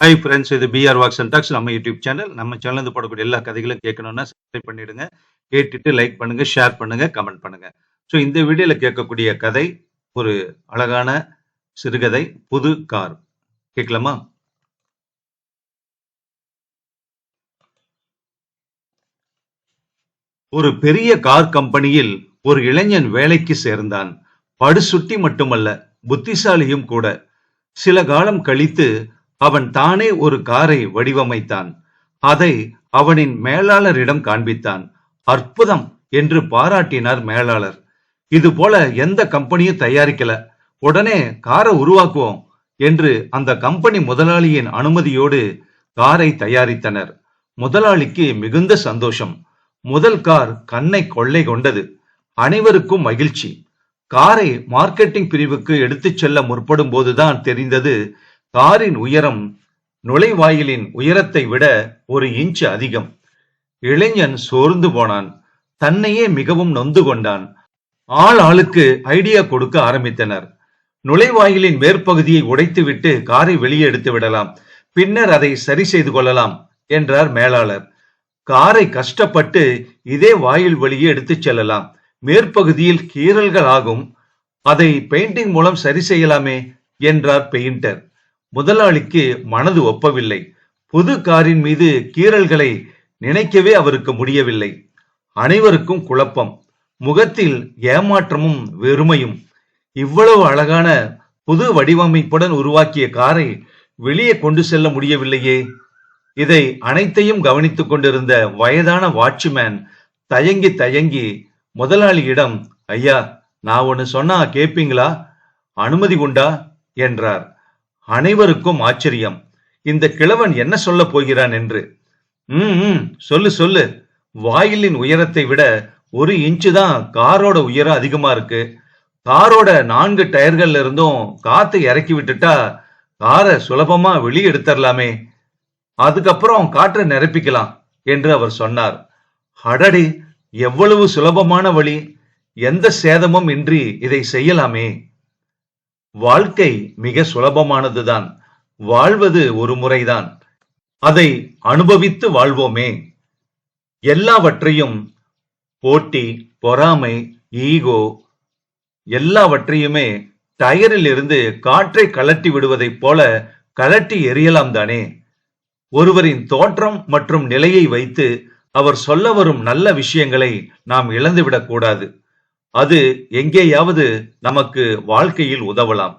High friends இது P R walks and talks நம்ம YouTube channel நம்ம சேனல் போடக்கூடிய எல்லா கதைகளும் கேட்கணும்னா சப்ஸ்கிரைப் பண்ணிடுங்க. கேட்டுட்டு லைக் பண்ணுங்க ஷேர் பண்ணுங்க கமெண்ட் பண்ணுங்க. ஸோ இந்த வீடியோல கேட்கக்கூடிய கதை ஒரு அழகான சிறுகதை புது கார். கேட்கலாமா? ஒரு பெரிய கார் கம்பெனியில் ஒரு இளைஞன் வேலைக்கு சேர்ந்தான். படுசுட்டி மட்டுமல்ல புத்திசாலியும் கூட. சில காலம் கழித்து அவன் தானே ஒரு காரை வடிவமைத்தான். அதை அவனின் மேலாளரிடம் காண்பித்தான். அற்புதம்! என்று பாராட்டினார் மேலாளர். இது போல எந்த கம்பெனியும் தயாரிக்கல. உடனே காரை உருவாக்குவோம் என்று அந்த கம்பெனி முதலாளியின் அனுமதியோடு காரை தயாரித்தனர். முதலாளிக்கு மிகுந்த சந்தோஷம். முதல் கார் கண்ணை கொள்ளை கொண்டது. அனைவருக்கும் மகிழ்ச்சி. காரை மார்க்கெட்டிங் பிரிவுக்கு எடுத்துச் செல்ல முற்படும் போதுதான் தெரிந்தது காரின் உயரம் நுழைவாயிலின் உயரத்தை விட ஒரு இன்ச் அதிகம். இளைஞன் சோர்ந்து போனான். தன்னையே மிகவும் நொந்து கொண்டான். ஆள் ஆளுக்கு ஐடியா கொடுக்க ஆரம்பித்தனர். நுழைவாயிலின் மேற்பகுதியை உடைத்துவிட்டு காரை வெளியே எடுத்து விடலாம். பின்னர் அதை சரி செய்து கொள்ளலாம் என்றார் மேலாளர். காரை கஷ்டப்பட்டு இதே வாயில் வழியே எடுத்துச் செல்லலாம். மேற்பகுதியில் கீறல்கள் ஆகும். அதை பெயிண்டிங் மூலம் சரி செய்யலாமே என்றார் பெயிண்டர். முதலாளிக்கு மனது ஒப்பவில்லை. புது காரின் மீது கீறல்களை நினைக்கவே அவருக்கு முடியவில்லை. அனைவருக்கும் குழப்பம். முகத்தில் ஏமாற்றமும் வெறுமையும். இவ்வளவு அழகான புது வடிவமைப்புடன் உருவாக்கிய காரை வெளியே கொண்டு செல்ல முடியவில்லையே. இதை அனைத்தையும் கவனித்துக் கொண்டிருந்த வயதான வாட்ச்மேன் தயங்கி தயங்கி முதலாளியிடம் ஐயா நான் ஒன்னு சொன்னா கேப்பீங்களா? அனுமதி உண்டா? என்றார். அனைவருக்கும் ஆச்சரியம். இந்த கிழவன் என்ன சொல்ல போகிறான் என்று. ம் ம், சொல்லு சொல்லு. வாயிலின் உயரத்தை விட ஒரு இன்ச்சு தான் காரோட உயரம் அதிகமா இருக்கு. காரோட நான்கு டயர்கள்ல இருந்தும் காத்து இறக்கி விட்டுட்டா காரை சுலபமா வெளியே எடுத்துடலாமே. அதுக்கப்புறம் காற்றை நிரப்பிக்கலாம் என்று அவர் சொன்னார். அடடி எவ்வளவு சுலபமான வழி. எந்த சேதமும் இன்றி இதை செய்யலாமே. வாழ்க்கை மிக சுலபமானதுதான். வாழ்வது ஒரு முறைதான். அதை அனுபவித்து வாழ்வோமே. எல்லாவற்றையும் போட்டி பொறாமை ஈகோ எல்லாவற்றையுமே டயரில் இருந்து காற்றை கலட்டி விடுவதைப் போல கலட்டி எறியலாம் தானே. ஒருவரின் தோற்றம் மற்றும் நிலையை வைத்து அவர் சொல்ல வரும் நல்ல விஷயங்களை நாம் இழந்துவிடக்கூடாது அது எங்கேயாவது நமக்கு வாழ்க்கையில் உதவலாம்.